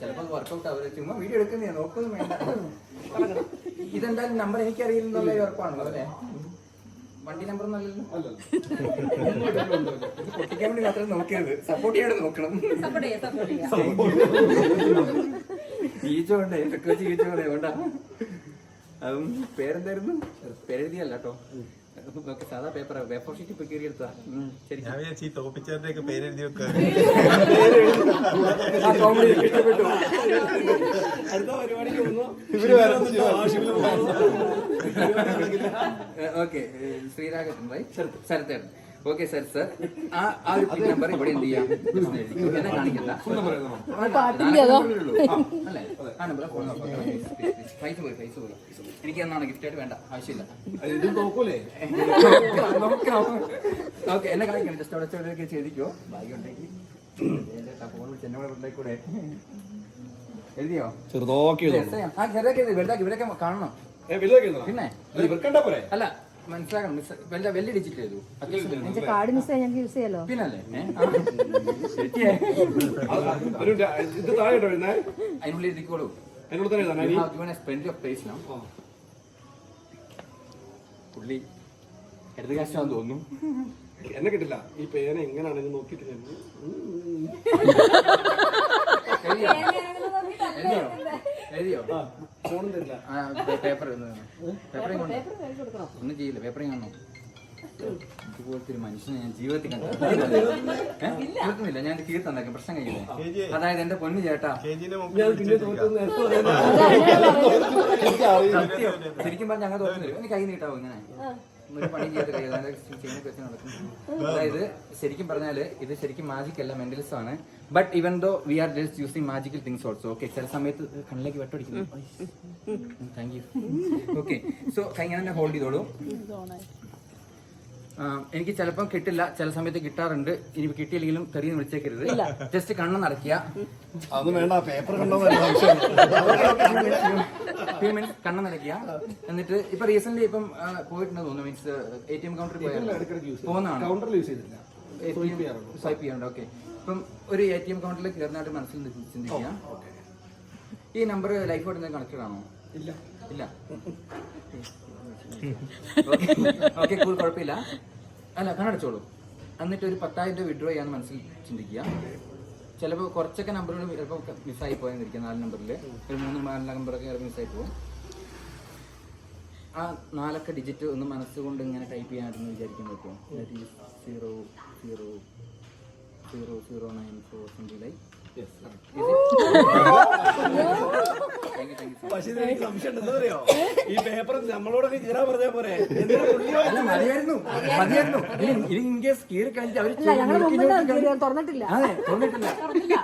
ചിലപ്പോൾ വർക്കൗട്ട് അവർ ചുമ്മാ വീഡിയോ എടുക്കുന്നേ നോക്കൊന്നും വേണ്ട. ഇതെന്തായാലും നമ്പർ എനിക്കറിയില്ലെന്നുള്ള ഉറപ്പാണല്ലോ അല്ലേ? വണ്ടി നമ്പർ പൊട്ടിക്കാൻ വേണ്ടി മാത്രം നോക്കിയത് സപ്പോർട്ട് ചെയ്യാതെ നോക്കണം. ചീച്ചോണ്ടേ കൊണ്ട് വേണ്ട. അതും പേരെന്തായിരുന്നു? പേരെഴുതിയല്ല കേട്ടോ. സാധാ പേപ്പർ പേപ്പർ ഷീറ്റ് ഇപ്പൊ കീറി എടുത്താ ശരി. ഞാൻ വിചാരിച്ചു ഈ തോപ്പിച്ചാറിന്റെ പേരെഴുതി വെക്കുക ആ കോമഡി ഇഷ്ടപ്പെട്ടു. അടുത്ത പരിപാടിക്ക് ഓക്കെ ശ്രീരാഗൻ റൈറ്റ് ശരത്തേട്ടൻ ഓക്കെ സർ സർ ആ ആ ഒരു പിൻ നമ്പർ ഇവിടെ എന്ത് ചെയ്യാം. എന്നെ കാണിക്കണ്ട. അല്ലേ? ആ നമ്പർ ഫോൺ നമ്പർ പൈസ പോയി പൈസ പോയി. എനിക്ക് എന്നാണ് ഗിഫ്റ്റ് ആയിട്ട് വേണ്ട ആവശ്യമില്ല. ഓക്കെ എന്നെ കാണിക്കണം ജസ്റ്റ് അവിടെ ചോദ്യമൊക്കെ ചെയ്തിക്കോ. ഭാഗ്യം ഉണ്ടെങ്കിൽ ഫോൺ വിളിച്ച് എന്നെ കൂടെ ഉണ്ടായിക്കൂടെ എഴുതിയോ? ചെറുതോക്കി ആ ചെറുതൊക്കെ ഇവരൊക്കെ കാണണം. പിന്നെ? അല്ല മനസ്സിലാക്കണം. മിസ് വെല്ല വെല്ലി ഡിജിറ്റ് ചെയ്തു അത്യാവശ്യം കാർഡ് മിസ് ഞങ്ങൾക്ക് യൂസ് ചെയ്യാലോ? പിന്നല്ലേ. ഒരു ഇത് താഴെ ഇട്ടോ എഴുതുന്നേ അതിനുള്ളിൽ ഇരിക്കോളൂ. അതിനോട് തന്നെ എഴുതാൻ You have given us plenty of space now. പുള്ളി ഇടത് കാശാന്ന് തോന്നുന്നു. എന്നെ കിട്ടില്ല. ഈ പേന എങ്ങനെയാണെന്ന് നോക്കിയിട്ട് ഞാൻ എഴുതിയോ? ഫോണും തരില്ല. ആ പേപ്പർ കൊണ്ടോ. ഒന്നും ചെയ്യില്ല? പേപ്പറിങ് കാണോ ഇതുപോലത്തെ ഒരു മനുഷ്യനെ ഞാൻ ജീവിതത്തിൽ കണ്ടില്ല ഞാൻ തന്നേക്കും പ്രശ്നം കഴിയില്ലേ? അതായത് എന്റെ പൊന്നു ചേട്ടാ. ശരിക്കും പറഞ്ഞ ഞങ്ങൾ തോന്നുന്നില്ല എനിക്ക് കൈ നീട്ടാവോ ഇങ്ങനെ? ഒരു പണി ചെയ്ത് കൈ അതായത് ചെയിനൊക്കെ വെച്ച് നടക്കും അതായത് ശരിക്കും പറഞ്ഞാൽ ഇത് ശരിക്കും മാജിക് അല്ല മെന്റലിസം ആണ്. But even though we are just using magical things also okay ചില സമയത്ത് കണ്ണിലേക്ക് വെട്ടടിക്കുന്നു താങ്ക് യു ഓക്കെ സോ കൈ ഞാൻ തന്നെ ഹോൾഡ് ചെയ്തോളൂ. എനിക്ക് ചിലപ്പം കിട്ടില്ല. ചില സമയത്ത് കിട്ടാറുണ്ട്. ഇനി കിട്ടിയില്ലെങ്കിലും തെറിയെന്ന് വിളിച്ചേക്കരുത്. ജസ്റ്റ് കണ്ണ് നടക്കുക. അതൊന്നും വേണ്ട. പേപ്പർ കണ്ണ് എന്നിട്ട് ഇപ്പൊ റീസെന്റ് ഇപ്പം പോയിട്ടുണ്ട് തോന്നുന്നു. മീൻസ് എ ടി എം കൗണ്ടറിൽ പോകുന്നതാണ്? കൗണ്ടറിൽ യൂസ് ചെയ്തില്ല സ്വൈപ്പ് ചെയ്യാറുണ്ട്. ഓക്കെ ഇപ്പം ഒരു എ ടി എം കൗണ്ടറിൽ കയറുന്നതായിട്ട് മനസ്സിൽ ചിന്തിക്കുക. ഈ നമ്പർ ലൈഫോട്ട് ആയിട്ട് കണക്റ്റഡ് ആണോ? ഇല്ല. ഇല്ല. ഓക്കെ കൂൾ കുഴപ്പമില്ല. അല്ല കണ്ണടച്ചോളൂ. എന്നിട്ട് ഒരു പത്തായിരം രൂപ വിഡ്രോ ചെയ്യാൻ മനസ്സിൽ ചിന്തിക്കുക. ചിലപ്പോൾ കുറച്ചൊക്കെ നമ്പറുകൾ ചിലപ്പോൾ മിസ്സായി പോയെന്നിരിക്കും നാല് നമ്പറിൽ ഒരു മൂന്ന് നാല് നമ്പറൊക്കെ ചിലപ്പോൾ മിസ്സായി പോകും. ആ നാലൊക്കെ ഡിജിറ്റ് ഒന്ന് മനസ്സുകൊണ്ട് ഇങ്ങനെ ടൈപ്പ് ചെയ്യാനായിരുന്നു വിചാരിക്കാൻ പറ്റുമോ that is zero zero zero zero nine four yes like പക്ഷേ ഇത് എനിക്ക് സംശയം എന്താ അറിയോ? ഈ പേപ്പർ നമ്മളോടൊക്കെ കീറാൻ പറഞ്ഞാ പോരെ? മതിയായിരുന്നു. മതിയായിരുന്നു. ഇൻ കേസ് കീറി കഴിഞ്ഞിട്ട് തുറന്നിട്ടില്ല. അതെ തോന്നിട്ടില്ല കളഞ്ഞില്ല